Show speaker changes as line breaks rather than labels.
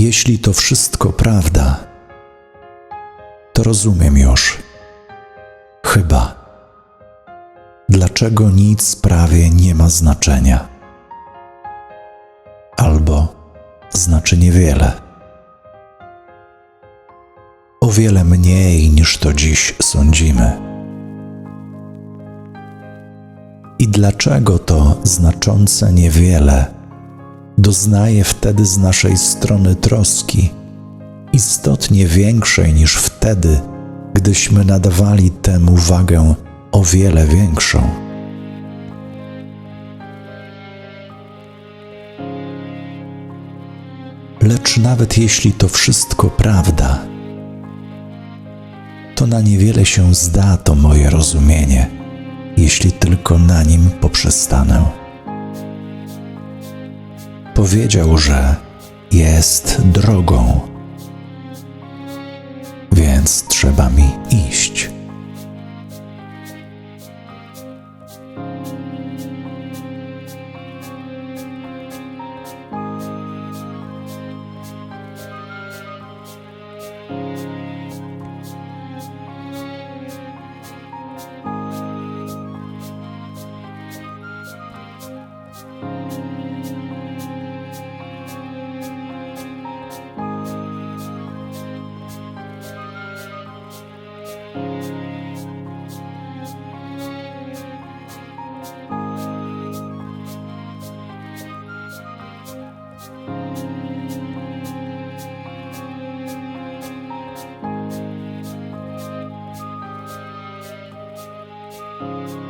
Jeśli to wszystko prawda, to rozumiem już. Chyba. Dlaczego nic prawie nie ma znaczenia? Albo znaczy niewiele. O wiele mniej niż to dziś sądzimy. I dlaczego to znaczące niewiele doznaje wtedy z naszej strony troski, istotnie większej niż wtedy, gdyśmy nadawali temu wagę o wiele większą? Lecz nawet jeśli to wszystko prawda, to na niewiele się zda to moje rozumienie, jeśli tylko na nim poprzestanę powiedział, że jest drogą, więc trzeba mi iść. thank Thank you.